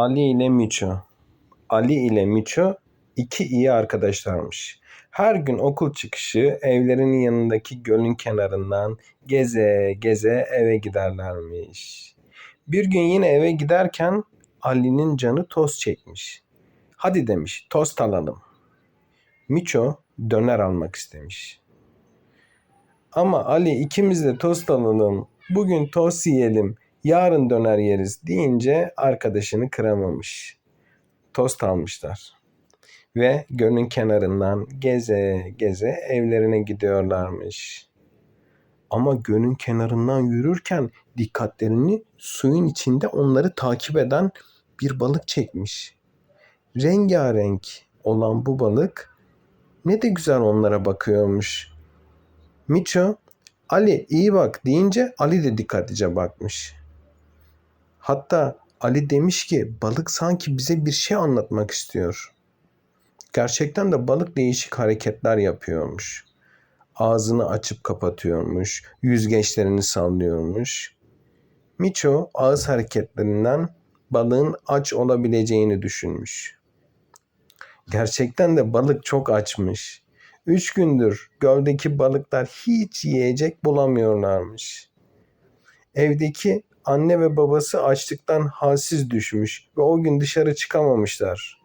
Ali ile Miço. Ali ile Miço iki iyi arkadaşlarmış. Her gün okul çıkışı evlerinin yanındaki gölün kenarından geze geze eve giderlermiş. Bir gün yine eve giderken Ali'nin canı toz çekmiş. Hadi demiş tost alalım. Miço döner almak istemiş. Ama Ali ikimiz de tost alalım. Bugün tost yiyelim. Yarın döner yeriz deyince arkadaşını kıramamış. Tost almışlar. Ve gölün kenarından geze geze evlerine gidiyorlarmış. Ama gölün kenarından yürürken dikkatlerini suyun içinde onları takip eden bir balık çekmiş. Rengarenk olan bu balık ne de güzel onlara bakıyormuş. Miço, Ali iyi bak deyince Ali de dikkatlice bakmış. Hatta Ali demiş ki balık sanki bize bir şey anlatmak istiyor. Gerçekten de balık değişik hareketler yapıyormuş. Ağzını açıp kapatıyormuş, yüzgeçlerini sallıyormuş. Miço ağız hareketlerinden balığın aç olabileceğini düşünmüş. Gerçekten de balık çok açmış. Üç gündür göldeki balıklar hiç yiyecek bulamıyorlarmış. Evdeki anne ve babası açlıktan halsiz düşmüş ve o gün dışarı çıkamamışlar.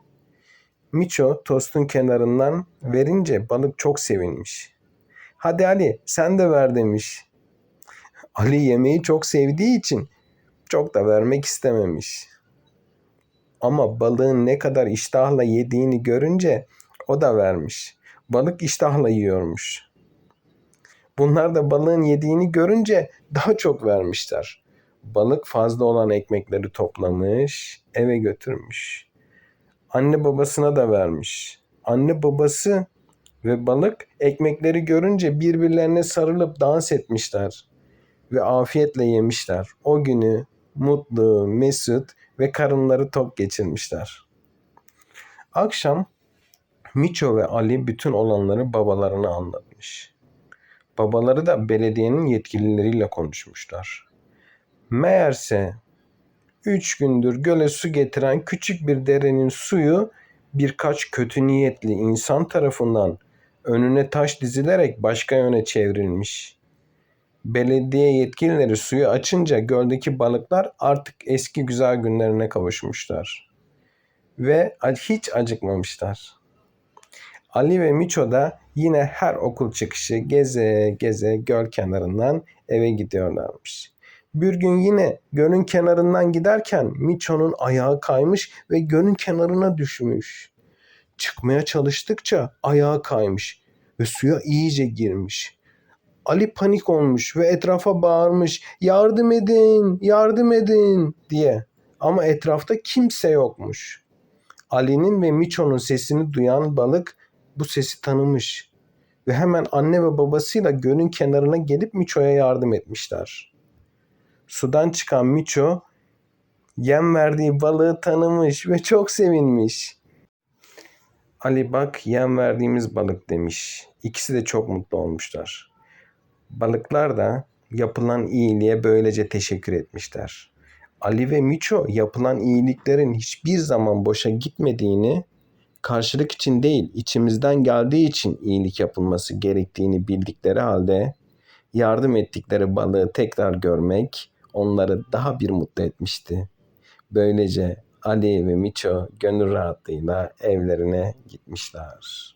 Miço tostun kenarından verince balık çok sevinmiş. Hadi Ali sen de ver demiş. Ali yemeği çok sevdiği için çok da vermek istememiş. Ama balığın ne kadar iştahla yediğini görünce o da vermiş. Balık iştahla yiyormuş. Bunlar da balığın yediğini görünce daha çok vermişler. Balık fazla olan ekmekleri toplamış, eve götürmüş. Anne babasına da vermiş. Anne babası ve balık ekmekleri görünce birbirlerine sarılıp dans etmişler ve afiyetle yemişler. O günü mutlu, mesut ve karınları tok geçirmişler. Akşam Miço ve Ali bütün olanları babalarına anlatmış. Babaları da belediyenin yetkilileriyle konuşmuşlar. Meğerse üç gündür göle su getiren küçük bir derenin suyu birkaç kötü niyetli insan tarafından önüne taş dizilerek başka yöne çevrilmiş. Belediye yetkilileri suyu açınca göldeki balıklar artık eski güzel günlerine kavuşmuşlar. Ve hiç acıkmamışlar. Ali ve Miço da yine her okul çıkışı geze geze göl kenarından eve gidiyorlarmış. Bir gün yine gölün kenarından giderken Miço'nun ayağı kaymış ve gölün kenarına düşmüş. Çıkmaya çalıştıkça ayağı kaymış ve suya iyice girmiş. Ali panik olmuş ve etrafa bağırmış yardım edin yardım edin diye. Ama etrafta kimse yokmuş. Ali'nin ve Miço'nun sesini duyan balık bu sesi tanımış ve hemen anne ve babasıyla gölün kenarına gelip Miço'ya yardım etmişler. Sudan çıkan Miço yem verdiği balığı tanımış ve çok sevinmiş. Ali bak yem verdiğimiz balık demiş. İkisi de çok mutlu olmuşlar. Balıklar da yapılan iyiliğe böylece teşekkür etmişler. Ali ve Miço yapılan iyiliklerin hiçbir zaman boşa gitmediğini, karşılık için değil içimizden geldiği için iyilik yapılması gerektiğini bildikleri halde yardım ettikleri balığı tekrar görmek onları daha bir mutlu etmişti. Böylece Ali ve Miço gönül rahatlığıyla evlerine gitmişler.